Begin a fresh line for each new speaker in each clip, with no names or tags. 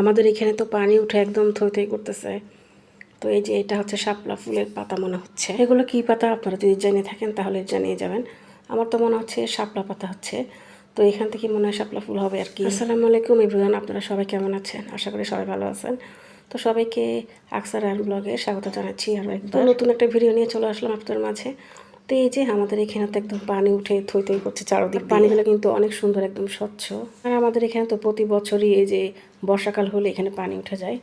আমাদের এখানে তো পানি উঠে একদম থই করতেছে। তো এই যে এটা হচ্ছে শাপলা ফুলের পাতা মনে হচ্ছে। এগুলো কি পাতা? আপনারা যদি জেনে থাকেন তাহলে জানিয়ে যাবেন। আমার তো মনে হচ্ছে শাপলা পাতা হচ্ছে। তো এখান থেকে মনে হয় শাপলা ফুল হবে আর কি। আসসালামু আলাইকুম ইব্রাহিম আপনারা সবাই কেমন আছেন? আশা করি সবাই ভালো আছেন। তো সবাইকে আকসার আর ব্লগে স্বাগত জানাচ্ছি আর একদম নতুন একটা ভিডিও নিয়ে চলে আসলাম আপনাদের মাঝে। তো এই যে আমাদের এখানে তো একদম পানি উঠে থই থই করছে চারদিক পানিগুলো কিন্তু অনেক সুন্দর একদম স্বচ্ছ। আর আমাদের এখানে তো প্রতি বছরই এই যে বর্ষাকাল হলে এখানে পানি উঠে যায়।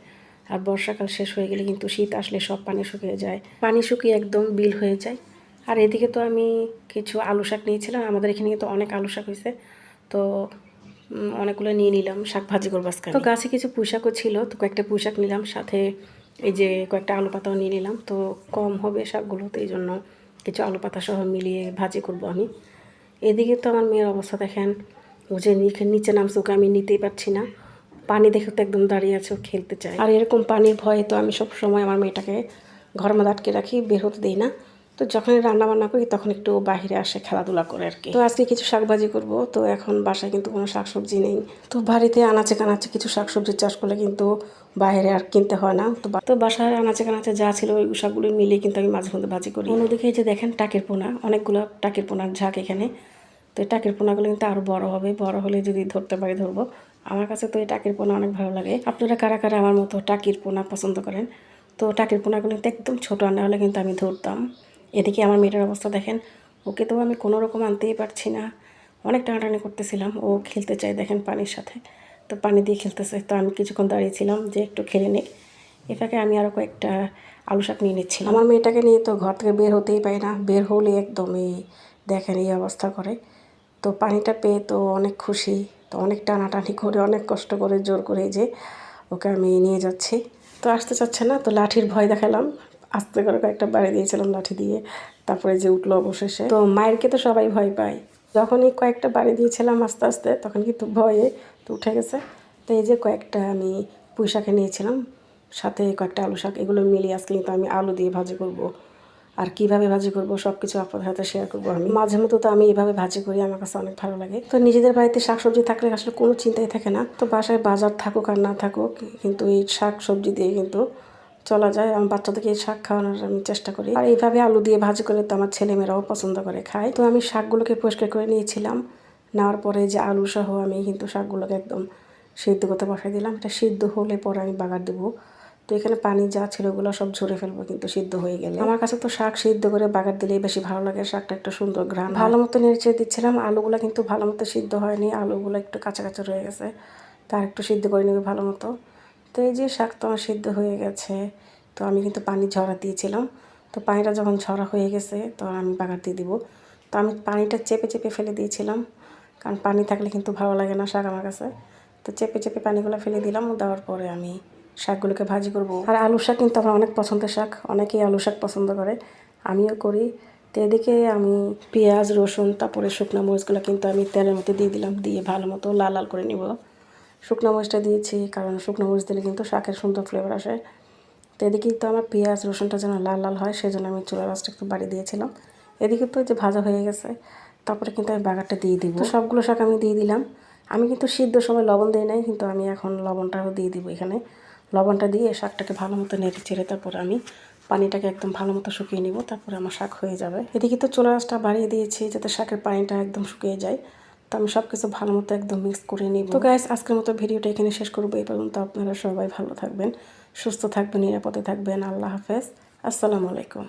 আর বর্ষাকাল শেষ হয়ে গেলে কিন্তু শীত আসলে সব পানি শুকিয়ে যায়। পানি শুকিয়ে একদম বিল হয়ে যায়। আর এদিকে তো আমি কিছু আলু শাক নিয়েছিলাম আমাদের এখানে কিন্তু অনেক আলু শাক হয়েছে। তো অনেকগুলো নিয়ে নিলাম শাক ভাজি করব আজকে তো গাছে কিছু পুঁইশাকও ছিল তো কয়েকটা পুঁইশাক নিলাম সাথে এই যে কয়েকটা আলু পাতাও নিয়ে নিলাম। তো কম হবে শাকগুলো তো এই জন্য কিছু আলু পাতা সহ মিলিয়ে ভাজি করব আমি। এদিকে তো আমার মেয়ের অবস্থা দেখেন, ও যে নিচে- নামছে, ওকে আমি নিতেই পারছি না। পানি দেখে তো একদম দাঁড়িয়ে আছে, ও খেলতে চায়। আর এরকম পানির ভয়ে তো আমি সব সময় আমার মেয়েটাকে ঘর মধ্যে আটকে রাখি, বের হতে দিই না। তো যখনই রান্না বান্না করি, তখন একটু বাইরে আসে খেলাধুলা করে আর কি। তো আজকে কিছু শাকভাজি করব, তো এখন বাসায় কিন্তু কোনো শাকসবজি নেই। তো বাড়িতে আনাচে কানাচে কিছু শাকসবজি চাষ করলে কিন্তু বাইরে আর কিনতে হয় না। তো তো বাসায় আনাচে কানাচে যা ছিল, ওই শাকগুলো মিলিয়ে কিন্তু আমি মাঝে মধ্যে ভাজি করি। অন্যদিকে যে দেখেন টাকের পোনা, অনেকগুলো টাকের পোনার ঝাঁক এখানে। তো এই টাকের পোনাগুলো কিন্তু আরও বড় হবে। বড় হলে যদি ধরতে পারি, ধরবো। আমার কাছে তো এই টাকের পোনা অনেক ভালো লাগে। আপনারা কারা কারা আমার মতো টাকির পোনা পছন্দ করেন? তো টাকের পোনাগুলো কিন্তু একদম ছোটো আনা হলে কিন্তু আমি ধরতাম। এদিকে আমার মেয়েটার অবস্থা দেখেন? ওকে তো আমি কোনো রকম আনতেই পারছি না। অনেক টানাটানি করতেছিলাম। ও খেলতে চায় দেখেন পানির সাথে। তো পানি দিয়ে খেলতেছে। তো আমি কিছুক্ষণ দাঁড়িয়েছিলাম যে একটু খেলে নিক এ ফাঁকে আমি আরও কয়েকটা আলু শাক নিয়ে নিচ্ছিলাম। আমার মেয়েটাকে নিয়ে তো ঘর থেকে বের হতেই পারি না। বের হলে একদমই দেখেন এই অবস্থা করে। তো পানিটা পেয়ে তো অনেক খুশি। তো অনেক টানাটানি করে, অনেক কষ্ট করে, জোর করে যে ওকে আমি নিয়ে যাচ্ছি। তো আসতে চাচ্ছে না। তো লাঠির ভয় দেখালাম। আস্তে করে কয়েকটা বাড়ি দিয়েছিলাম লাঠি দিয়ে, তারপরে যে উঠল অবশেষে। তো মায়েরকে তো সবাই ভয় পায়। যখনই কয়েকটা বাড়ি দিয়েছিলাম আস্তে আস্তে, তখন কিন্তু ভয়ে তো উঠে গেছে। তো এই যে কয়েকটা আমি পুঁই শাকে নিয়েছিলাম, সাথে কয়েকটা আলু শাক, এগুলো মিলিয়ে আজকে কিন্তু আমি আলু দিয়ে ভাজি করব। আর কীভাবে ভাজি করব সব কিছু আপনাদের সাথে শেয়ার করব আমি। মাঝে মতো তো আমি এভাবে ভাজি করি, আমার কাছে অনেক ভালো লাগে। তো নিজেদের বাড়িতে শাকসবজি থাকলে আসলে কোনো চিন্তাই থাকে না। তো বাসায় বাজার থাকুক আর না থাকুক, কিন্তু এই শাক সবজি দিয়ে কিন্তু চলা যায় আমার বাচ্চাদেরকে এই শাক খাওয়ানোর আমি চেষ্টা করি। আর এইভাবে আলু দিয়ে ভাজি করে তো আমার ছেলেমেয়েরাও পছন্দ করে খায়। তো আমি শাকগুলোকে পরিষ্কার করে নিয়েছিলাম। নেওয়ার পরে যে আলু সহ আমি কিন্তু শাকগুলোকে একদম সিদ্ধ করতে বসাই দিলাম। এটা সিদ্ধ হলে পরে আমি বাগার দেবো। তো এখানে পানি যা ছিল ওগুলো সব ঝরে ফেলব কিন্তু সিদ্ধ হয়ে গেলে। আমার কাছে তো শাক সিদ্ধ করে বাগার দিলেই বেশি ভালো লাগে। শাকটা একটু সুন্দর গ্রাম ভালো মতো নেড়ে দিচ্ছিলাম। আলুগুলো কিন্তু ভালো মতো সিদ্ধ হয়নি। আলুগুলো একটু কাঁচা কাঁচা রয়ে গেছে। তার একটু সিদ্ধ করে নেবে ভালো মতো। তো এই যে শাক তো আমার সিদ্ধ হয়ে গেছে, তো আমি কিন্তু পানি ঝরা দিয়েছিলাম। তো পানিটা যখন ঝরা হয়ে গেছে, তো আমি বাগার দিয়ে দিব। তো আমি পানিটা চেপে চেপে ফেলে দিয়েছিলাম, কারণ পানি থাকলে কিন্তু ভালো লাগে না শাক আমার কাছে। তো চেপে চেপে পানিগুলো ফেলে দিলাম, দেওয়ার পরে আমি শাকগুলোকে ভাজি করব। আর আলু শাক কিন্তু আমার অনেক পছন্দের শাক, অনেকেই আলু শাক পছন্দ করে, আমিও করি। তো এদিকে আমি পেঁয়াজ, রসুন, তারপরে শুকনো মরিচগুলো কিন্তু আমি তেলের মধ্যে দিয়ে দিলাম, দিয়ে ভালো মতো লাল লাল করে নিব। শুকনো মরিচটা দিয়েছি, কারণ শুকনো মরিচ দিলে কিন্তু শাকের সুন্দর ফ্লেভার আসে। তো এদিকে তো আমার পেঁয়াজ, রসুনটা যেন লাল লাল হয়, সেই জন্য আমি চুলা রাসটা একটু বাড়ি দিয়েছিলাম। এদিকে তো যে ভাজা হয়ে গেছে, তারপরে কিন্তু আমি বাগারটা দিয়ে দিব। সবগুলো শাক আমি দিয়ে দিলাম। আমি কিন্তু সিদ্ধ সময় লবণ দিই নাই, কিন্তু আমি এখন লবণটাও দিয়ে দিব এখানে। লবণটা দিয়ে শাকটাকে ভালো মতো নেড়ে চেড়ে তারপর আমি পানিটাকে একদম ভালো মতো শুকিয়ে নিব, তারপরে আমার শাক হয়ে যাবে। এদিকে তো চুলা রাসটা বাড়িয়ে দিয়েছি, যাতে শাকের পানিটা একদম শুকিয়ে যায়। আমি সব কিছু ভালো মতো একদম মিক্স করে নিব। তো গাইস আজকের মতো ভিডিওটা এখানে শেষ করব। এই পর্যন্ত আপনারা সবাই ভালো থাকবেন, সুস্থ থাকবেন, নিরাপদে থাকবেন। আল্লাহ হাফেজ। আসসালামু আলাইকুম।